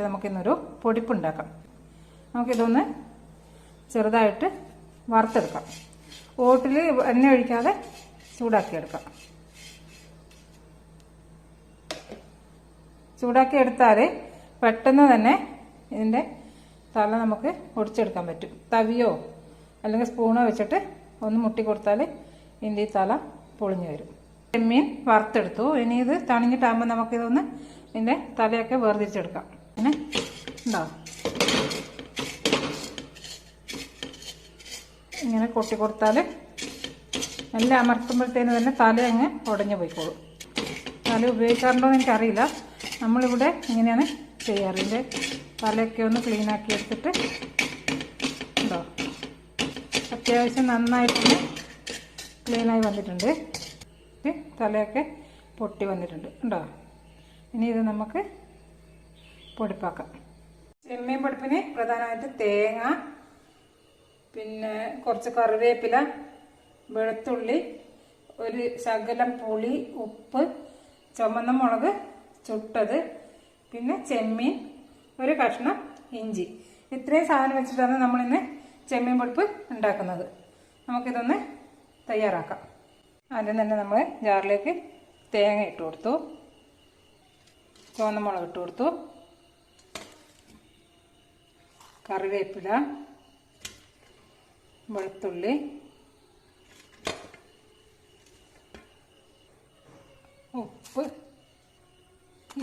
വെച്ചിട്ട് നമുക്കിന്നൊരു പൊടിപ്പുണ്ടാക്കാം. നമുക്കിതൊന്ന് ചെറുതായിട്ട് വറുത്തെടുക്കാം. ഓട്ടിൽ എണ്ണ ഒഴിക്കാതെ ചൂടാക്കിയെടുക്കാം. ചൂടാക്കി എടുത്താൽ പെട്ടെന്ന് തന്നെ ഇതിന്റെ തല നമുക്ക് ഒടിച്ചെടുക്കാൻ പറ്റും. തവിയോ അല്ലെങ്കിൽ സ്പൂണോ വെച്ചിട്ട് ഒന്ന് മുട്ടി കൊടുത്താൽ ഇതിന്റെ ഈ തല പൊളിഞ്ഞു വരും. ചെമ്മീൻ വറുത്തെടുത്തു. ഇനി ഇത് തണിഞ്ഞിട്ടാകുമ്പോൾ നമുക്കിതൊന്ന് ഇതിന്റെ തലയൊക്കെ വേർതിരിച്ചെടുക്കാം. ഉണ്ടാവും ഇങ്ങനെ കൊട്ടി കൊടുത്താൽ നല്ല അമർത്തുമ്പോഴത്തേന് തന്നെ തല അങ്ങ് ഉടഞ്ഞു പോയിക്കോളും. തല ഉപയോഗിക്കാറുണ്ടോ എന്ന് എനിക്കറിയില്ല. നമ്മളിവിടെ ഇങ്ങനെയാണ് ചെയ്യാറ്. ഇതിന്റെ തലയൊക്കെ ഒന്ന് ക്ലീൻ ആക്കി എടുത്തിട്ട് ഉണ്ടോ? അത്യാവശ്യം നന്നായിട്ടൊന്ന് ക്ലീനായി വന്നിട്ടുണ്ട്. തലയൊക്കെ പൊട്ടി വന്നിട്ടുണ്ട്. ഉണ്ടോ? ഇനി ഇത് നമുക്ക് പൊടിപ്പാക്കാം. ചെമ്മീൻ പഠിപ്പിന് പ്രധാനമായിട്ട് തേങ്ങ പിന്നെ കുറച്ച് കറിവേപ്പില വെളുത്തുള്ളി ഒരു ശകലം പുളി ഉപ്പ് ചുമന്ന മുളക് ചുട്ടത് പിന്നെ ചെമ്മീൻ ഒരു കഷ്ണം ഇഞ്ചി. ഇത്രയും സാധനം വെച്ചിട്ടാണ് നമ്മളിന്ന് ചെമ്മീൻ പൊടിപ്പ് ഉണ്ടാക്കുന്നത്. നമുക്കിതൊന്ന് തയ്യാറാക്കാം. ആദ്യം തന്നെ നമ്മൾ ജാറിലേക്ക് തേങ്ങ ഇട്ട് കൊടുത്തു. ചുവന്ന മുളക് ഇട്ട് കൊടുത്തു. കറിവേപ്പില വെളുത്തുള്ളി ഉപ്പ്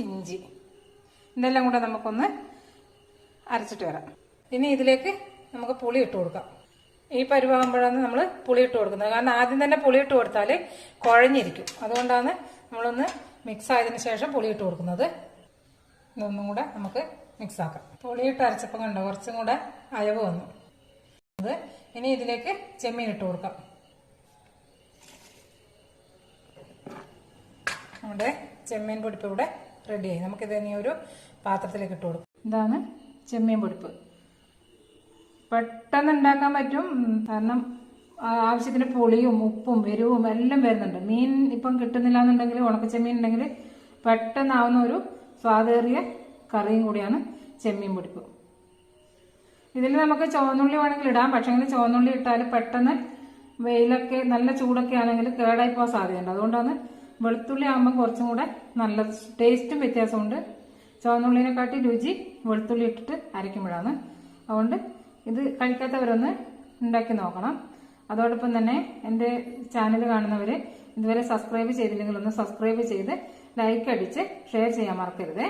ഇഞ്ചി. ഇതെല്ലാം കൂടെ നമുക്കൊന്ന് അരച്ചിട്ട് വരാം. ഇനി ഇതിലേക്ക് നമുക്ക് പുളി ഇട്ട് കൊടുക്കാം. ഈ പരുവാകുമ്പോഴാണ് നമ്മൾ പുളി ഇട്ട് കൊടുക്കുന്നത്. കാരണം ആദ്യം തന്നെ പുളി ഇട്ട് കൊടുത്താൽ കുഴഞ്ഞിരിക്കും. അതുകൊണ്ടാണ് നമ്മളൊന്ന് മിക്സ് ആയതിനു ശേഷം പുളി ഇട്ട് കൊടുക്കുന്നത്. ഇതൊന്നും കൂടെ നമുക്ക് മിക്സ് ആക്കാം പുളിയിട്ട് അരച്ചപ്പം കണ്ടോ കുറച്ചും കൂടെ അയവ് വന്നു. അത് ഇനി ഇതിലേക്ക് ചെമ്മീൻ ഇട്ട് കൊടുക്കാം. നമ്മുടെ ചെമ്മീൻ പൊടിപ്പ് ഇവിടെ റെഡിയായി നമുക്കിത് ഇനി ഒരു പാത്രത്തിലേക്ക് ഇട്ട് കൊടുക്കാം. ഇതാണ് ചെമ്മീൻ പൊടിപ്പ്. പെട്ടെന്ന് ഉണ്ടാക്കാൻ പറ്റും. കാരണം ആവശ്യത്തിന് പുളിയും ഉപ്പും എരിവും എല്ലാം വരുന്നുണ്ട്. മീൻ ഇപ്പം കിട്ടുന്നില്ല എന്നുണ്ടെങ്കിൽ ഉണക്കച്ചെമ്മീൻ ഉണ്ടെങ്കിൽ പെട്ടെന്നാവുന്ന ഒരു സ്വാദേറിയ കറിയും കൂടിയാണ് ചെമ്മീൻ പൊടിപ്പ്. ഇതിൽ നമുക്ക് ചുവന്നുള്ളി വേണമെങ്കിൽ ഇടാം. പക്ഷേ ഇങ്ങനെ ചുവന്നുള്ളി ഇട്ടാൽ പെട്ടെന്ന് വെയിലൊക്കെ നല്ല ചൂടൊക്കെ ആണെങ്കിൽ കേടായി പോകാൻ സാധ്യതയുണ്ട്. അതുകൊണ്ടാണ് വെളുത്തുള്ളി ആകുമ്പോൾ കുറച്ചും കൂടെ നല്ല ടേസ്റ്റും വ്യത്യാസമുണ്ട്. ചുവന്നുള്ളിനെക്കാട്ടി രുചി വെളുത്തുള്ളി ഇട്ടിട്ട് അരയ്ക്കുമ്പോഴാണ് അതുകൊണ്ട് ഇത് കഴിക്കാത്തവരൊന്ന് ഉണ്ടാക്കി നോക്കണം. അതോടൊപ്പം തന്നെ എന്റെ ചാനൽ കാണുന്നവർ ഇതുവരെ സബ്സ്ക്രൈബ് ചെയ്തില്ലെങ്കിൽ ഒന്ന് സബ്സ്ക്രൈബ് ചെയ്ത് ലൈക്ക് അടിച്ച് ഷെയർ ചെയ്യാൻ മറക്കരുതേ.